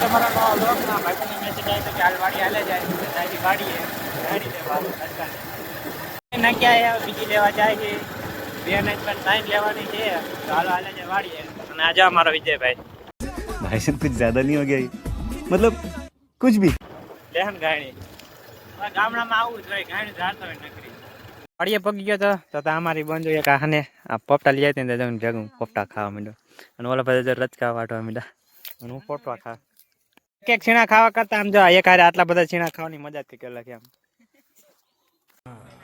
તમારા લોટના ભાઈબંધને વાડી હાલે જાય વાડીએ બીજી લેવા જાય છે. બેન જ પણ સાઈન લેવાની છે તો વાડીએ. અને આજે અમારો વિજયભાઈ. ભાઈ સાહેબ કુછ જ્યાદા નહીં હો ગયા મતલબ કુછ ભી. લેહન ગાણી ગામડામાં આવું જ વાડીએ પગ ગયો તો તો અમારી બંધ એક આને આ પોપટા લઈ જાય ત્યાં ભેગું ખાવા માંડ્યો. અને ઓલા બધા રચકા વાટવા માંડ્યા. અને હું પોપટા ખા એક એક છીણા ખાવા કરતા આમ જો એક હારે આટલા બધા છીણા ખાવાની મજા જ કંઈક અલગ એમ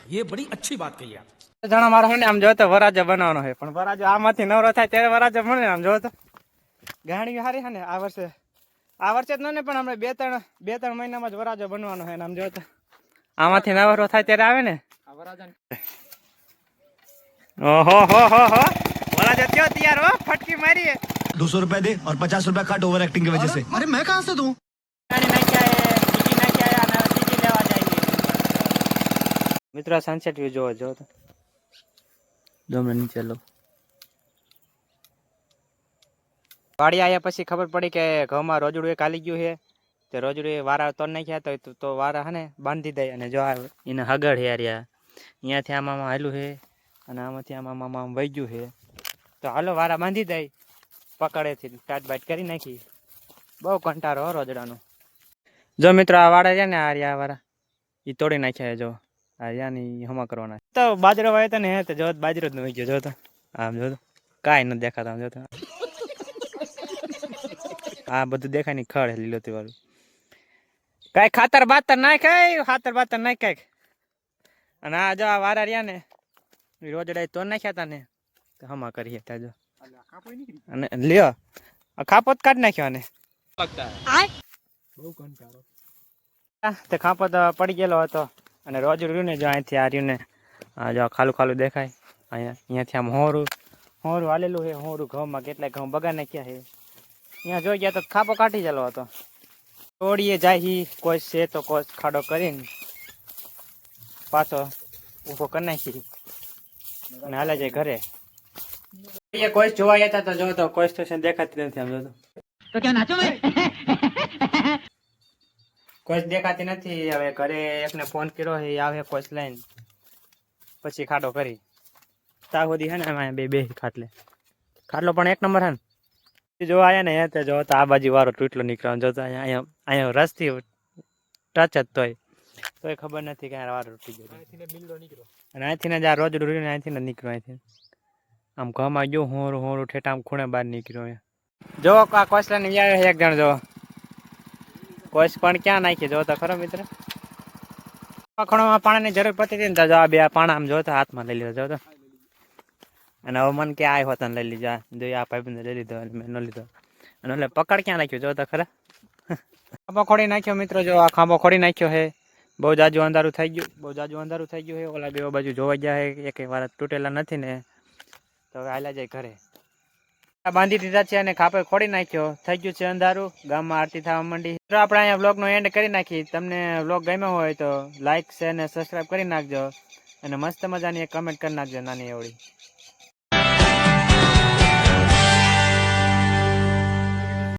ये बड़ी अच्छी बात कही आप જણા મારો ને આમ જો તો વરાજો બનાવવાનો હોય પણ વરાજો આમાંથી નવરો થાય ત્યારે વરાજો મળે ને આમ જો તો ગાણી હારી છે ને આ વર્ષે આ વર્ષે જ ન ને પણ હમણાં બે ત્રણ બે ત્રણ મહિનામાં જ વરાજો બનવાનો હોય ને આમ જો તો આમાંથી નવરો થાય ત્યારે આવે ને ઓહો હો હો હો વરાજો થયો તૈયાર હો ફટકી મારી दो सौ रुपए दे और पचास रुपए काट ओवर एक्टिंग की वजह से अरे मैं कहाँ से दूं ગાડી નાખ્યા એ બીજી નાખ્યા અને હવે ત્રીજી લેવા જાય મિત્રો સનસેટ વ્યૂ જોવો જો તો જો હમણાં નીચે લો વાડી આવ્યા પછી ખબર પડી કે ઘઉંમાં રોજડું એક હાલી ગયું છે તે રોજડું એ વારા તો નાખ્યા તો તો- તો વારા હે ને બાંધી દે અને જો આ એને હગડ હે રહ્યા અહીંયાથી આમ આમાં હાલું છે અને આમાંથી આમ આમ આમ આમ વહી ગયું છે તો હાલો વારા બાંધી દઈ પકડેથી ટાટ બાટ કરી નાખી. બહુ કંટાળો હો રોજડાનો. જો મિત્રો આ વાડા છે ને આ રહ્યા વાળા એ તોડી નાખ્યા જો. આ રહ્યા ને હમા કરવાના તો બાજરો વાય તો ને હે તો જો બાજરો જ નહીં ગયો જો તો. આમ જો તો. કાંઈ નથી દેખાતા આમ જો તો. આ બધું દેખાયની ખડ લીલોતી વાળું કાંઈ ખાતર બાતર નાખાય ખાતર બાતર નાખાય અને આ જો આ વારા રહ્યા ને રોજડા તો નાખ્યા તા ને હમા કરીએ ત્યાં જો. અને લ્યો આ ખાપો જ કાઢી નાખ્યો આને. કંટાળો. તે ખાપત તો પડી ગયેલો હતો અને રોજ રહ્યું ને જો અહીંથી આ રહ્યું ને જો ખાલું ખાલું દેખાય. અહીંયા અહીંયાથી આમ હોરું હોરું હાલેલું છે હોરું ઘઉંમાં કેટલાય ઘઉં બગાડ નાખ્યા છે. અહીંયા જોઈ ગયા તો ખાપો કાઢી ગયેલો હતો. તોડીએ જાય હી કોઈ છે તો કોઈ ખાડો કરીને પાછો ઊભો કરી નાખી. અને હાલે જાય ઘરે. એ કોઈ જોવા જતા તો જો તો કોઈ સ્ટેશન દેખાતી નથી આમ જો તો. કોઈ દેખાતી નથી. હવે ઘરે એકને ફોન કર્યો હે આવે કોઈ લઈને પછી ખાડો કરી. તા સુધી હે ને એમાં બે બે ખાટલે. ખાટલો પણ એક નંબર હે ને. જો આયા ને હે તે જો તો આ બાજુ વારો તૂટલો નીકળ્યો. જો તો અહીંયા અહીંયા રસ્તી ટચ જ તોય. તોય ખબર નથી કે આ વારો તૂટી ગયો અને અહીંથી ને જ આ રોજ રૂરી ને અહીંથી ને નીકળ્યો અહીંથી. આમ ઘમાં જો હોરું હોરું ઠેઠ આમ ખૂણે બહાર નીકળ્યો જો આ કોસલા ને આવે એક જણ, જો. કોસ પણ ક્યાં નાખી, જો તો ખરો મિત્ર. પખણોમાં પાણીની જરૂર પડતી હતી ને જો આ બે પાણા આમ જોતો હાથમાં લઈ લીધો જોતો અને હવે મન કે આ હોતા લઈ લીધો. જો આ ભાઈ લઈ લીધો મેં ન લીધો. અને એટલે પકડ ક્યાં નાખ્યો, જો તો ખરા. ખાંભો ખોડી નાખ્યો મિત્રો, જો આ ખાંભો ખોડી નાખ્યો હે બહુ જાજુ અંધારું થઈ ગયું, બહુ જાજુ અંધારું થઈ ગયું છે. ઓલા બે બાજુ જોવા ગયા છે. એક વાર તૂટેલા નથી ને. તો હવે જાય ઘરે. બાંધી દીધા છે અને ખાપર ખોડી નાખ્યો. થઈ ગયું છે અંધારું. ગામમાં આરતી થવા માંડી. તો આપણે અહીંયા બ્લોગનો એન્ડ કરી નાખી. તમને બ્લોગ ગમ્યો હોય તો લાઇક શેર અને સબસ્ક્રાઈબ કરી નાખજો. અને મસ્ત મજાની કમેન્ટ કરી નાખજો નાની એવડી.